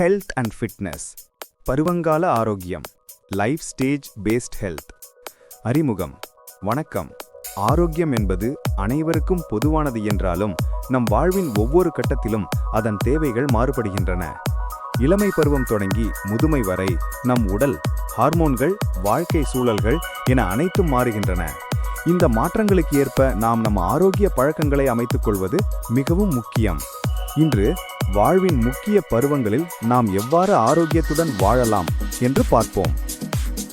Health and fitness பருவங்கால ஆரோக்கியம். Life stage paste health அறிமுகம். வணக்கம். ஆரோக்கியம் என்பது அனைவருக்கும் பொதுவானது என்றாலும் நம் வாழ்வின் ஒவ்வொரு கட்டத்திலும் அதன் தேவைகள் மாறுபடுகின்றன. இளமை பருவம் தொடங்கி முதுமை வரை நம் உடல் ஹார்மோன்கள் வாழ்க்கை சூழல்கள் என அனைத்தும் மாறுகின்றன. இந்த மாற்றங்களுக்கு ஏற்ப நாம் நம் ஆரோக்கிய பழக்கங்களை அமைத்துக் கொள்வது மிகவும் முக்கியம். இன்று வாழ்வின் முக்கிய பருவங்களில் நாம் எவ்வாறு ஆரோக்கியத்துடன் வாழலாம் என்று பார்ப்போம்.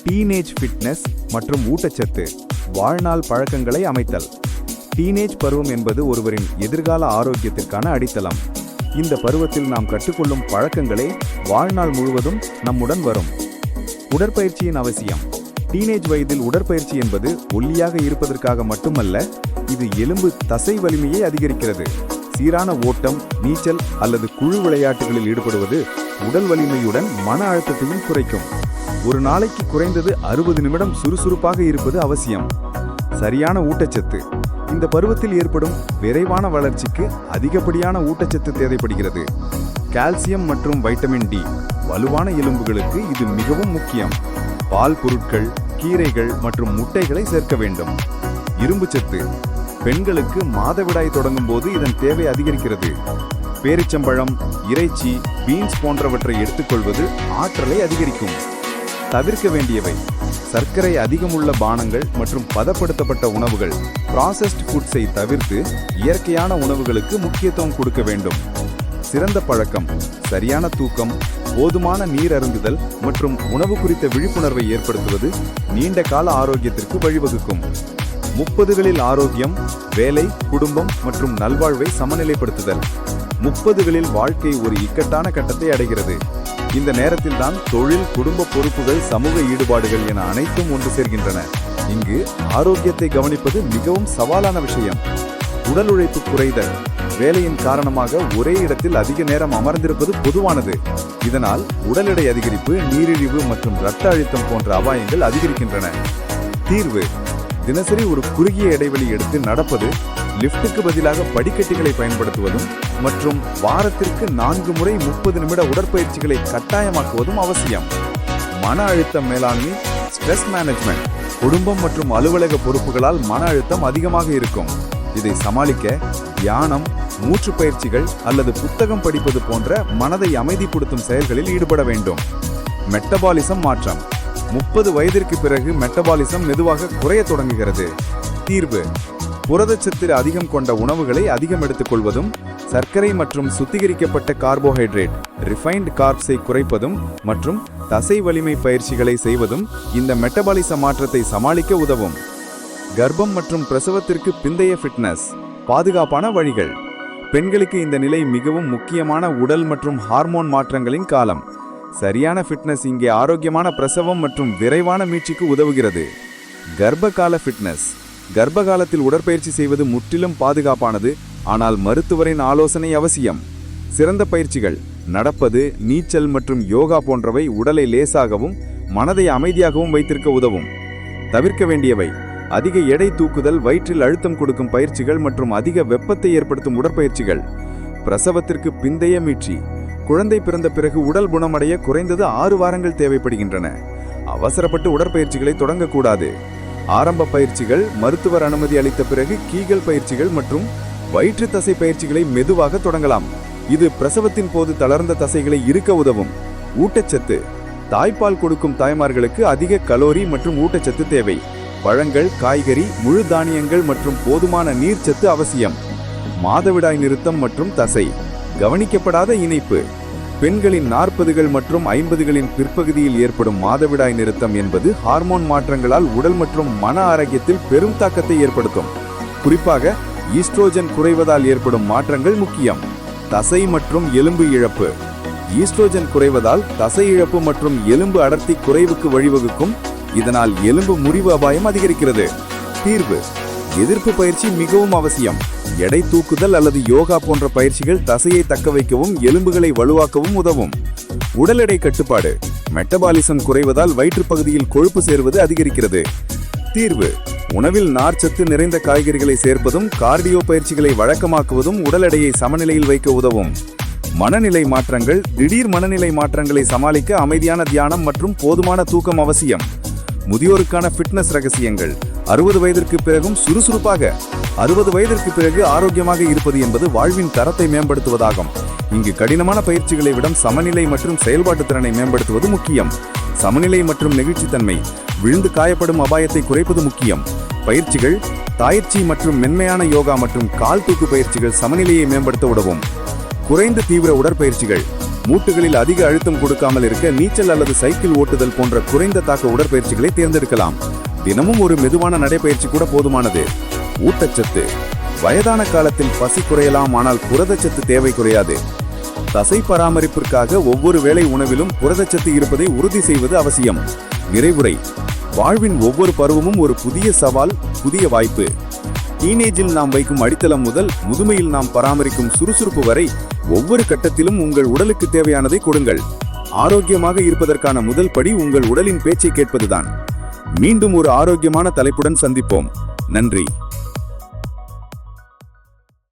டீனேஜ் ஃபிட்னஸ் மற்றும் ஊட்டச்சத்து வாழ்நாள் பழக்கங்களை அமைத்தல். டீனேஜ் பருவம் என்பது ஒருவரின் எதிர்கால ஆரோக்கியத்திற்கான அடித்தளம். இந்த பருவத்தில் நாம் கற்றுக்கொள்ளும் பழக்கங்களே வாழ்நாள் முழுவதும் நம்முடன் வரும். உடற்பயிற்சியின் அவசியம். டீனேஜ் வயதில் உடற்பயிற்சி என்பது ஒல்லியாக இருப்பதற்காக மட்டுமல்ல இது எலும்பு தசை வலிமையை அதிகரிக்கிறது. சீரான ஓட்டம் நீச்சல் அல்லது குழு விளையாட்டுகளில் ஈடுபடுவது உடல் வலிமையுடன் மன அழுத்தத்தையும் குறைக்கும். ஒரு நாளைக்கு குறைந்தது அறுபது நிமிடம் சுறுசுறுப்பாக இருப்பது அவசியம். சரியான ஊட்டச்சத்து. இந்த பருவத்தில் ஏற்படும் விரைவான வளர்ச்சிக்கு அதிகப்படியான ஊட்டச்சத்து தேவைப்படுகிறது. கால்சியம் மற்றும் வைட்டமின் டி வலுவான எலும்புகளுக்கு இது மிகவும் முக்கியம். பால் பொருட்கள் கீரைகள் மற்றும் முட்டைகளை சேர்க்க வேண்டும். இரும்புச்சத்து. பெண்களுக்கு மாதவிடாய் தொடங்கும் போது இதன் தேவை அதிகரிக்கிறது. பேரிச்சம்பழம் இறைச்சி பீன்ஸ் போன்றவற்றை எடுத்துக்கொள்வது ஆற்றலை அதிகரிக்கும். தவிர்க்க வேண்டியவை. சர்க்கரை அதிகமுள்ள பானங்கள் மற்றும் பதப்படுத்தப்பட்ட உணவுகள். ப்ராசஸ்ட் ஃபுட்ஸை தவிர்த்து இயற்கையான உணவுகளுக்கு முக்கியத்துவம் கொடுக்க வேண்டும். சிறந்த பழக்கம் சரியான தூக்கம் போதுமான நீர் அருந்துதல் மற்றும் உணவு குறித்த விழிப்புணர்வை ஏற்படுத்துவது நீண்ட கால ஆரோக்கியத்திற்கு வழிவகுக்கும். முப்பதுகளில் ஆரோக்கியம் வேலை குடும்பம் மற்றும் நல்வாழ்வை சமநிலைப்படுத்துதல். முப்பதுகளில் வாழ்க்கை ஒரு இக்கட்டான கட்டத்தை அடைகிறது. இந்த நேரத்தில் தான் தொழில் குடும்ப பொறுப்புகள் சமூக ஈடுபாடுகள் என அனைத்தும் ஒன்று சேர்கின்றன. இங்கு ஆரோக்கியத்தை கவனிப்பது மிகவும் சவாலான விஷயம். உடல் உழைப்பு குறைதல் வேலையின் காரணமாக ஒரே இடத்தில் அதிக நேரம் அமர்ந்திருப்பது பொதுவானது. இதனால் உடல் எடை அதிகரிப்பு நீரிழிவு மற்றும் இரத்த அழுத்தம் போன்ற அபாயங்கள் அதிகரிக்கின்றன. தீர்வு தினசரி ஒரு குறுகிய இடைவெளி எடுத்து நடப்பது லிஃப்ட்டுக்கு பதிலாக படிக்கட்டுகளை பயன்படுத்துவதும் மற்றும் வாரத்திற்கு நான்கு முறை முப்பது நிமிட உடற்பயிற்சிகளை கட்டாயமாக்குவதும் அவசியம். மன அழுத்தம் மேலாண்மை ஸ்ட்ரெஸ் மேனேஜ்மெண்ட் குடும்பம் மற்றும் அலுவலக பொறுப்புகளால் மன அழுத்தம் அதிகமாக இருக்கும். இதை சமாளிக்க தியானம் மூச்சு பயிற்சிகள் அல்லது புத்தகம் படிப்பது போன்ற மனதை அமைதிப்படுத்தும் செயல்களில் ஈடுபட வேண்டும். மெட்டபாலிசம் மாற்றம். முப்பது வயதிற்கு பிறகு மெட்டபாலிசம் மெதுவாக குறையத் தொடங்குகிறது. தீர்வு. புரதச்சத்து அதிகம் கொண்ட உணவுகளை அதிகம் எடுத்துக்கொள்வதும் சர்க்கரை மற்றும் சுத்திகரிக்கப்பட்ட கார்போஹைட்ரேட் ரிஃபைன்ட் கார்ப்ஸை குறைப்பதும் மற்றும் தசை வலிமை பயிற்சிகளை செய்வதும் இந்த மெட்டபாலிச மாற்றத்தை சமாளிக்க உதவும். கர்ப்பம் மற்றும் பிரசவத்திற்கு பிந்தைய ஃபிட்னஸ் பாதுகாப்பான வழிகள். பெண்களுக்கு இந்த நிலை மிகவும் முக்கியமான உடல் மற்றும் ஹார்மோன் மாற்றங்களின் காலம். சரியான ஃபிட்னஸ் இங்கே ஆரோக்கியமான பிரசவம் மற்றும் விரைவான மீட்சிக்கு உதவுகிறது. கர்ப்பகால ஃபிட்னஸ் கர்ப்பகாலத்தில் உடற்பயிற்சி செய்வது முற்றிலும் பாதுகாப்பானது ஆனால் மருத்துவரின் ஆலோசனை அவசியம். சிறந்த பயிற்சிகள் நடப்பது நீச்சல் மற்றும் யோகா போன்றவை உடலை லேசாகவும் மனதை அமைதியாகவும் வைத்திருக்க உதவும். தவிர்க்க வேண்டியவை அதிக எடை தூக்குதல் வயிற்றில் அழுத்தம் கொடுக்கும் பயிற்சிகள் மற்றும் அதிக வெப்பத்தை ஏற்படுத்தும் உடற்பயிற்சிகள். பிரசவத்திற்கு பிந்தைய மீட்சி. குழந்தை பிறந்த பிறகு உடல் குணமடைய குறைந்தது ஆறு வாரங்கள் தேவைப்படுகின்றன. அவசரப்பட்டு உடற்பயிற்சிகளை தொடங்கக்கூடாது. ஆரம்ப பயிற்சிகள் மருத்துவர் அனுமதி அளித்த பிறகு கீகல் பயிற்சிகள் மற்றும் வயிற்று தசை பயிற்சிகளை மெதுவாக தொடங்கலாம். இது பிரசவத்தின் போது தளர்ந்த தசைகளை இருக்க உதவும். ஊட்டச்சத்து. தாய்ப்பால் கொடுக்கும் தாய்மார்களுக்கு அதிக கலோரி மற்றும் ஊட்டச்சத்து தேவை. பழங்கள் காய்கறி முழு தானியங்கள் மற்றும் போதுமான நீர்ச்சத்து அவசியம். மாதவிடாய் நிறுத்தம் மற்றும் தசை. கவனிக்கப்படாத இணைப்பு. பெண்களின் நாற்பதுகள் மற்றும் ஐம்பதுகளின் பிற்பகுதியில் ஏற்படும் மாதவிடாய் நிறுத்தம் என்பது ஹார்மோன் மாற்றங்களால் உடல் மற்றும் மன ஆரோக்கியத்தில் பெரும் தாக்கத்தை ஏற்படுத்தும். குறிப்பாக ஈஸ்ட்ரோஜன் குறைவதால் ஏற்படும் மாற்றங்கள் முக்கியம். தசை மற்றும் எலும்பு இழப்பு. ஈஸ்ட்ரோஜன் குறைவதால் தசை இழப்பு மற்றும் எலும்பு அடர்த்தி குறைவுக்கு வழிவகுக்கும். இதனால் எலும்பு முறிவு அபாயம் அதிகரிக்கிறது. தீர்வு. எதிர்ப்பு பயிற்சி மிகவும் அவசியம். எடை தூக்குதல் அல்லது யோகா போன்ற பயிற்சிகள் தசையை தக்க வைக்கவும் எலும்புகளை வலுவாக்கவும் உதவும். உடல் எடை கட்டுப்பாடு. மெட்டபாலிசம் குறைவதால் வயிற்றுப்பகுதியில் கொழுப்பு சேர்வது அதிகரிக்கிறது. தீர்வு. உணவில் நார்ச்சத்து நிறைந்த காய்கறிகளை சேர்ப்பதும் கார்டியோ பயிற்சிகளை வழக்கமாக்குவதும் உடல் எடையை சமநிலையில் வைக்க உதவும். மனநிலை மாற்றங்கள். திடீர் மனநிலை மாற்றங்களை சமாளிக்க அமைதியான தியானம் மற்றும் போதுமான தூக்கம் அவசியம். முதியோருக்கான ஃபிட்னஸ் ரகசியங்கள். அறுபது வயதிற்கு பிறகும் சுறுசுறுப்பாக. அறுபது வயதிற்கு பிறகு ஆரோக்கியமாக இருப்பது என்பது வாழ்வின் தரத்தை மேம்படுத்துவதாகும். இங்கு கடினமான பயிற்சிகளை விட சமநிலை மற்றும் செயல்பாட்டு திறனை மேம்படுத்துவது முக்கியம். சமநிலை மற்றும் நெகிழ்ச்சித்தன்மை விழுந்து காயப்படும் அபாயத்தை குறைப்பது முக்கியம். பயிற்சிகள் தாயிற்சி மற்றும் மென்மையான யோகா மற்றும் கால் தூக்கு பயிற்சிகள் சமநிலையை மேம்படுத்த உதவும். குறைந்த தீவிர உடற்பயிற்சிகள் மூட்டுகளில் அதிக அழுத்தம் கொடுக்காமல் இருக்க நீச்சல் அல்லது சைக்கிள் ஓட்டுதல் போன்ற குறைந்த தாக்க உடற்பயிற்சிகளை தேர்ந்தெடுக்கலாம். தினமும் ஒரு மெதுவான நடைபயிற்சி கூட போதுமானது. ஊட்டச்சத்து. வயதான காலத்தில் பசி குறையலாம் ஆனால் புரதச்சத்து தேவை குறையாது. தசை பராமரிப்பிற்காக ஒவ்வொரு வேளை உணவிலும் புரதச்சத்து இருப்பதை உறுதி செய்வது அவசியம். நிறைவுரை. வாழ்வின் ஒவ்வொரு பருவமும் ஒரு புதிய சவால் புதிய வாய்ப்பு. டீனேஜில் நாம் வைக்கும் அடித்தளம் முதல் முதுமையில் நாம் பராமரிக்கும் சுறுசுறுப்பு வரை ஒவ்வொரு கட்டத்திலும் உங்கள் உடலுக்கு தேவையானதை கொடுங்கள். ஆரோக்கியமாக இருப்பதற்கான முதல் படி உங்கள் உடலின் பேச்சை கேட்பதுதான். மீண்டும் ஒரு ஆரோக்கியமான தலைப்புடன் சந்திப்போம். நன்றி.